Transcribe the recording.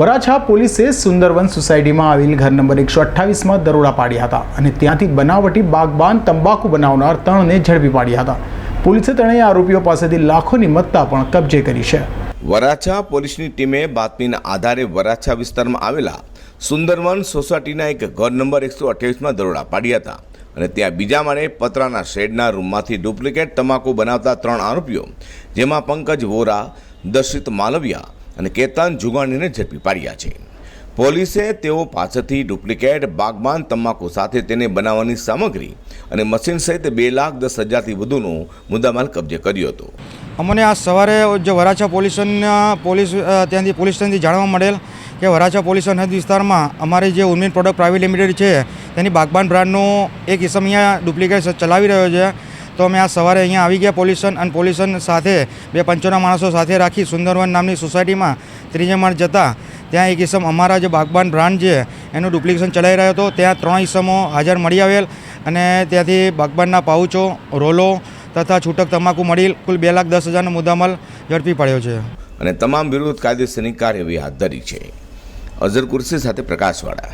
વરાછા પોલીસે સુંદરવન સોસાયટીમાં આવેલ ઘર નંબર એકસો અઠ્ઠાવીસમાં દરોડા પાડ્યા હતા અને ત્યાંથી બનાવટી બાગબાન તંબાકુ બનાવનાર ત્રણને ઝડપી પાડ્યા હતા. પોલીસે ત્રણેય આરોપીઓ પાસેથી લાખોની મત્તા પણ કબજે કરી છે. વરાછા પોલીસની ટીમે બાતમીના આધારે વરાછા વિસ્તારમાં આવેલા સુંદરવન સોસાયટીના એક ઘર નંબર એકસો અઠ્યાવીસમાં દરોડા પાડ્યા હતા અને ત્યાં બીજા માળે પતરાના શેડના રૂમમાંથી ડુપ્લિકેટ તમાકુ બનાવતા ત્રણ આરોપીઓ, જેમાં પંકજ વોરા, દર્શિત માલવિયા અને કેતન જુગાણીને ઝડપી પાડ્યા છે. પોલીસે તેઓ પાસેથી ડુપ્લિકેટ બાગબાન તમાકુ સાથે તેને બનાવવાની સામગ્રી અને મશીન સહિત બે લાખ દસ હજારથી વધુનો મુદ્દામાલ કબજે કર્યો હતો. અમને આ સવારે જે વરાછા પોલીસના પોલીસ ત્યાંથી પોલીસ સ્ટેશનથી જાણવા મળેલ કે વરાછા પોલીસ સરહદ વિસ્તારમાં અમારી જે ઉર્મિન પ્રોડક્ટ પ્રાઇવેટ લિમિટેડ છે, તેની બાગબાન બ્રાન્ડનો એક ઇસમ અહીંયા ડુપ્લિકેટ ચલાવી રહ્યો છે. તો અમે આ સવારે અહીંયા આવી ગયા પોલ્યુશન અને પોલ્યુશન સાથે, બે પંચોના માણસો સાથે રાખી સુંદરવન નામની સોસાયટીમાં ત્રીજે માળ જતા. ત્યાં એક ઇસમ અમારા જે બાગબાન બ્રાન્ડ છે, એનું ડુપ્લિકેશન ચલાવી રહ્યો હતો. ત્યાં ત્રણ ઇસમો હાજર મળી આવેલ અને ત્યાંથી બાગબાનના પાઉચો, રોલો તથા છૂટક તમાકુ મળી. કુલ બે લાખ દસ હજારનો મુદ્દામાલ ઝડપી પડ્યો છે. અને તમામ વિરુદ્ધ કાયદેસરની કાર્યવાહી હાથ ધરી છે. અઝર કુર્સી સાથે પ્રકાશવાળા.